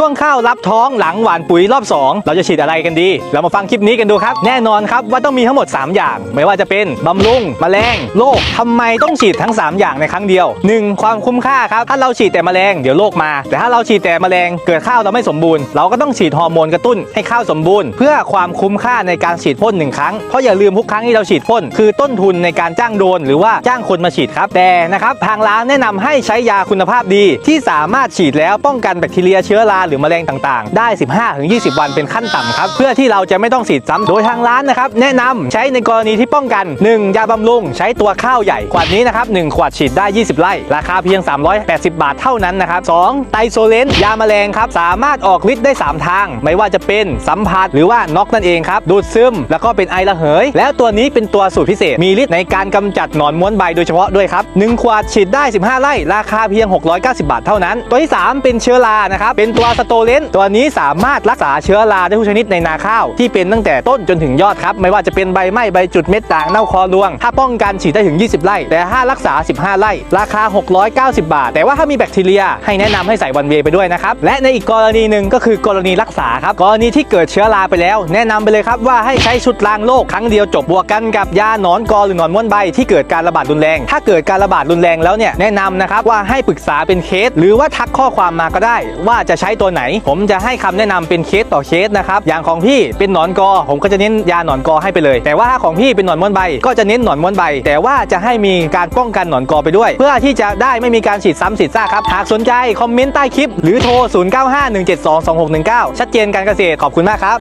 ช่วงข้าวรับท้องหลังหวานปุ๋ยรอบ 2 เราจะฉีดอะไรกันดี เรามาฟังคลิปนี้กันดูครับ แน่นอนครับว่าต้องมีทั้งหมด 3 อย่าง ไม่ว่าจะเป็นบำรุงแมลงโรคทำไมต้องฉีดทั้ง 3 อย่างในครั้งเดียว 1. ความคุ้มค่าครับ ถ้าเราฉีดแต่แมลงเดี๋ยวโรคมา แต่ถ้าเราฉีดแต่แมลงเกิดข้าวเราไม่สมบูรณ์ เราก็ต้องฉีดฮอร์โมนกระตุ้นให้ข้าวสมบูรณ์ เพื่อความคุ้มค่าในการฉีดพ่นหนึ่งครั้ง เพราะอย่าลืมทุกครั้งที่เราฉีดพ่นคือต้นทุนในการจ้างโดนหรือว่าจ้างคนมาฉีดครับ แต่นะครับทางร้านแนะนำให้ใช้ยาคุณภาพดี ที่สามารถฉีดแล้วป้องกันแบคทีเรียเชื้อราหรือแมลงต่างๆ ได้ 15-20 วันเป็นขั้นต่ำครับเพื่อที่เราจะไม่ต้องฉีดซ้ำโดยทางร้านนะครับแนะนำใช้ในกรณีที่ป้องกัน 1. ยาบำรุงใช้ตัวข้าวใหญ่ขวดนี้นะครับ1ขวดฉีดได้ 20 ไร่ราคาเพียง 380 บาทเท่านั้นนะครับ 2. ไตโซเลนยาแมลงครับสามารถออกฤทธิ์ได้ 3 ทาง ไม่ว่าจะเป็นสัมผัสหรือว่าน็อกนั่นเองครับดูดซึม แล้วก็เป็นไอระเหย แล้วตัวนี้เป็นตัวสูตรพิเศษ มีฤทธิ์ในการกำจัดหนอนม้วนใบโดยเฉพาะด้วยครับ1ขวดฉีดได้ 15 ไร่ ราคาเพียง 690 บาทเท่านั้น ตัวที่ 3 เป็นเชื้อรานะครับเป็นตัวสโตเลนตัวนี้สามารถรักษาเชื้อราได้ทุกชนิดในนาข้าว ที่เป็นตั้งแต่ต้นจนถึงยอดครับ ไม่ว่าจะเป็นใบไหม้ใบจุดเม็ดด่างเน่าคอรวง ถ้าป้องกันฉีดได้ถึง 20 ไร่ แต่ถ้ารักษา 15 ไร่ ราคา 690 บาท แต่ว่าถ้ามีแบคทีเรีย ให้แนะนำให้ใส่วันเวไปด้วยนะครับ และในอีกกรณีหนึ่งก็คือกรณีรักษาครับ กรณีที่เกิดเชื้อราไปแล้ว แนะนำไปเลยครับว่าให้ใช้ชุดล้างโรคครั้งเดียวจบบวกกันกับยาหนอนกอหรือหนอนม้วนใบที่เกิดการระบาดรุนแรง ถ้าเกิดการระบาดรุนแรงแล้วเนี่ยแนะนำนะครับว่าให้ปรึกษาเป็นเคส หรือว่าทักข้อความมาก็ได้ ว่าจะใช้ตัวไหน ผมจะให้คำแนะนำเป็นเคสต่อเคสนะครับอย่างของพี่เป็นหนอนกอ ผมก็จะเน้นยาหนอนกอให้ไปเลย แต่ว่าถ้าของพี่เป็นหนอนม้วนใบ ก็จะเน้นหนอนม้วนใบ แต่ว่าจะให้มีการป้องกันหนอนกอไปด้วย เพื่อที่จะได้ไม่มีการฉีดซ้ำฉีดซากครับหากสนใจคอมเมนต์ใต้คลิป หรือโทร 0951722619 ชัดเจนการเกษตรขอบคุณมากครับ